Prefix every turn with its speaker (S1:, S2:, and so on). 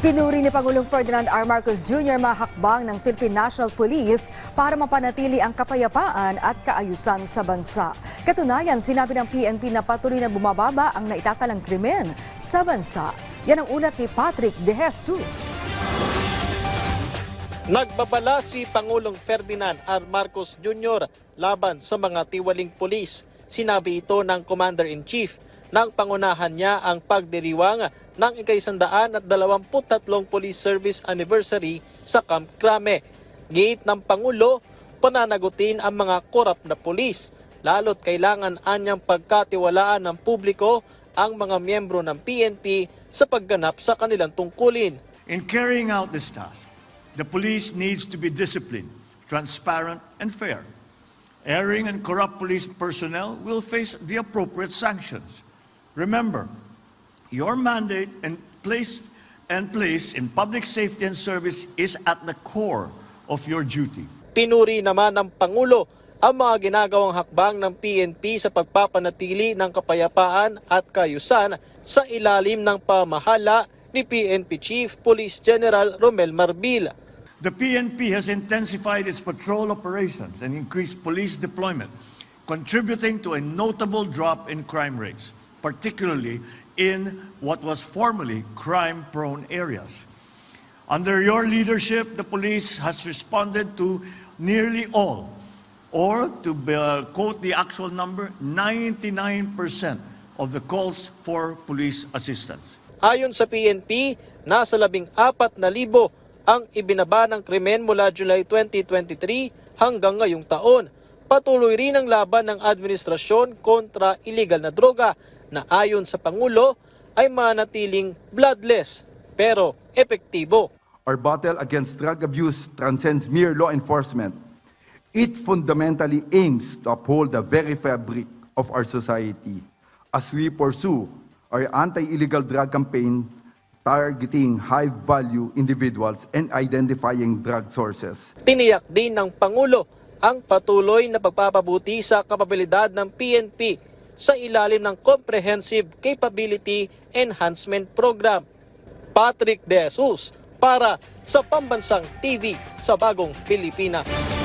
S1: Pinuri ni Pangulong Ferdinand R. Marcos Jr. mahakbang ng Philippine National Police para mapanatili ang kapayapaan at kaayusan sa bansa. Katunayan, sinabi ng PNP na patuloy na bumababa ang naitatalang krimen sa bansa. Yan ang ulat ni Patrick De Jesus.
S2: Nagbabala si Pangulong Ferdinand R. Marcos Jr. laban sa mga tiwaling pulis. Sinabi ito ng Commander-in-Chief nang pangunahan niya ang pagdiriwang ng ikaisandaan at dalawamput tatlong Police Service Anniversary sa Camp Crame. Giit ng Pangulo, pananagutin ang mga korap na pulis, lalo't kailangan anyang pagkatiwalaan ng publiko ang mga miyembro ng PNP sa pagganap sa kanilang tungkulin.
S3: In carrying out this task, the police needs to be disciplined, transparent, and fair. Erring and corrupt police personnel will face the appropriate sanctions. Remember, your mandate and place and place in public safety and service is at the core of your duty.
S2: Pinuri naman ng Pangulo ang mga ginagawang hakbang ng PNP sa pagpapanatili ng kapayapaan at kayusan sa ilalim ng pamahala ni PNP Chief Police General Romel Marbil.
S3: The PNP has intensified its patrol operations and increased police deployment, contributing to a notable drop in crime rates, particularly in what was formerly crime prone areas. Under your leadership, the police has responded to nearly all, or to uh, quote the actual number, 99% of the calls for police assistance.
S2: Ayon sa PNP, nasa labing apat na libo ang ibinaba ng krimen mula July 2023 hanggang ngayong taon. Patuloy rin ang laban ng administrasyon kontra illegal na droga na ayon sa Pangulo ay manatiling bloodless pero epektibo.
S4: Our battle against drug abuse transcends mere law enforcement. It fundamentally aims to uphold the very fabric of our society as we pursue our anti-illegal drug campaign targeting high-value individuals and identifying drug sources.
S2: Tiniyak din ng Pangulo ang patuloy na pagpapabuti sa kapabilidad ng PNP sa ilalim ng Comprehensive Capability Enhancement Program. Patrick De Jesus para sa Pambansang TV sa Bagong Pilipinas.